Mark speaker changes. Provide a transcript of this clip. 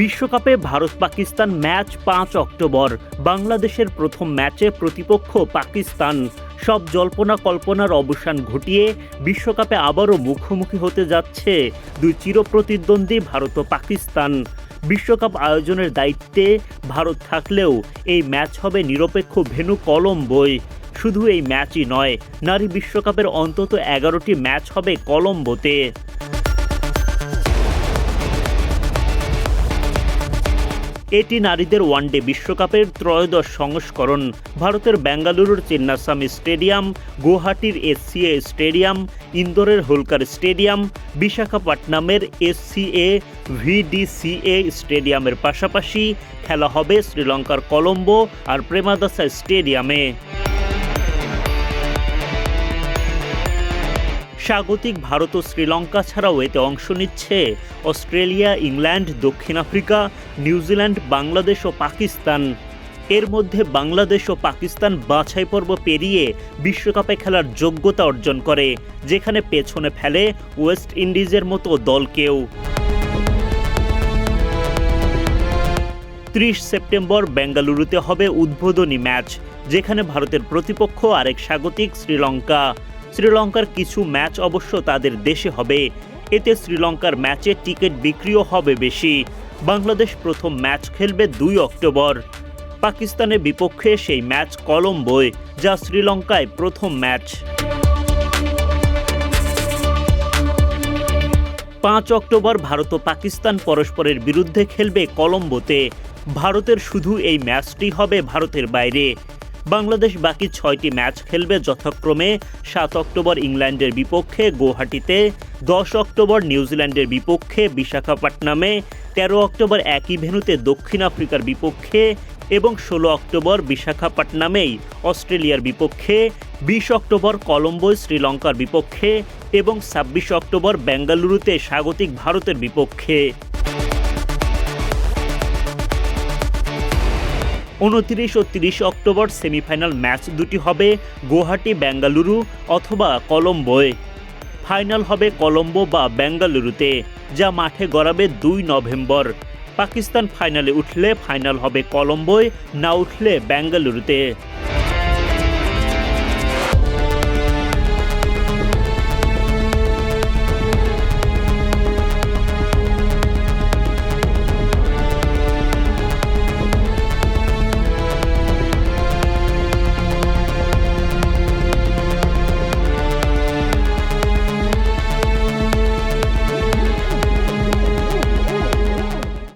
Speaker 1: বিশ্বকাপে ভারত পাকিস্তান ম্যাচ পাঁচ অক্টোবর, বাংলাদেশের প্রথম ম্যাচে প্রতিপক্ষ পাকিস্তান। সব জল্পনা কল্পনার অবসান ঘটিয়ে বিশ্বকাপে আবারও মুখোমুখি হতে যাচ্ছে দুই চিরপ্রতিদ্বন্দ্বী ভারত ও পাকিস্তান। বিশ্বকাপ আয়োজনের দায়িত্বে ভারত থাকলেও এই ম্যাচ হবে নিরপেক্ষ ভেন্যু কলম্বোয় শুধু এই ম্যাচই নয়, নারী বিশ্বকাপের অন্তত এগারোটি ম্যাচ হবে কলম্বোতে এটি নারীদের ওয়ানডে বিশ্বকাপের ত্রয়োদশ সংস্করণ। ভারতের বেঙ্গালুরুর চিন্নাস্বামী স্টেডিয়াম, গুয়াহাটির এসসিএ স্টেডিয়াম, ইন্দোরের হোলকার স্টেডিয়াম, বিশাখাপট্টনামের এসসিএ, ভিডিসিএ স্টেডিয়ামের পাশাপাশি খেলা হবে শ্রীলঙ্কার কলম্বো আর প্রেমাদাসা স্টেডিয়ামে। স্বাগতিক ভারত ও শ্রীলঙ্কা ছাড়াও এতে অংশ নিচ্ছে অস্ট্রেলিয়া, ইংল্যান্ড, দক্ষিণ আফ্রিকা, নিউজিল্যান্ড, বাংলাদেশ ও পাকিস্তান। এর মধ্যে বাংলাদেশ ও পাকিস্তান বাছাই পর্ব পেরিয়ে বিশ্বকাপে খেলার যোগ্যতা অর্জন করে, যেখানে পেছনে ফেলে ওয়েস্ট ইন্ডিজের মতো দলকেও। ত্রিশ সেপ্টেম্বর বেঙ্গালুরুতে হবে উদ্বোধনী ম্যাচ, যেখানে ভারতের প্রতিপক্ষ আরেক স্বাগতিক শ্রীলঙ্কা। শ্রীলঙ্কার কিছু ম্যাচ অবশ্য তাদের দেশে হবে। এতে শ্রীলঙ্কার ম্যাচে টিকিট বিক্রিও হবে বেশি। বাংলাদেশ প্রথম ম্যাচ খেলবে দুই অক্টোবর। পাকিস্তানের বিপক্ষে সেই ম্যাচ কলম্বোয়, যা শ্রীলঙ্কায় প্রথম ম্যাচ। পাঁচ অক্টোবর ভারত ও পাকিস্তান পরস্পরের বিরুদ্ধে খেলবে কলম্বোতে। ভারতের শুধু এই ম্যাচটি হবে ভারতের বাইরে। বাংলাদেশ বাকি ছয়টি ম্যাচ খেলবে যথাক্রমে সাত অক্টোবর ইংল্যান্ডের বিপক্ষে গুয়াহাটিতে, দশ অক্টোবর নিউজিল্যান্ডের বিপক্ষে বিশাখাপট্টনামে, তেরো অক্টোবর একই ভেন্যুতে দক্ষিণ আফ্রিকার বিপক্ষে এবং ষোলো অক্টোবর বিশাখাপট্টনামেই অস্ট্রেলিয়ার বিপক্ষে, বিশ অক্টোবর কলম্বোয় শ্রীলঙ্কার বিপক্ষে এবং ছাব্বিশ অক্টোবর বেঙ্গালুরুতে স্বাগতিক ভারতের বিপক্ষে। উনত্রিশ ও তিরিশ অক্টোবর সেমিফাইনাল ম্যাচ দুটি হবে গুয়াহাটি বেঙ্গালুরু অথবা কলম্বোয়। ফাইনাল হবে কলম্বো বা বেঙ্গালুরুতে, যা মাঠে গড়াবে দুই নভেম্বর। পাকিস্তান ফাইনালে উঠলে ফাইনাল হবে কলম্বোয়, না উঠলে বেঙ্গালুরুতে।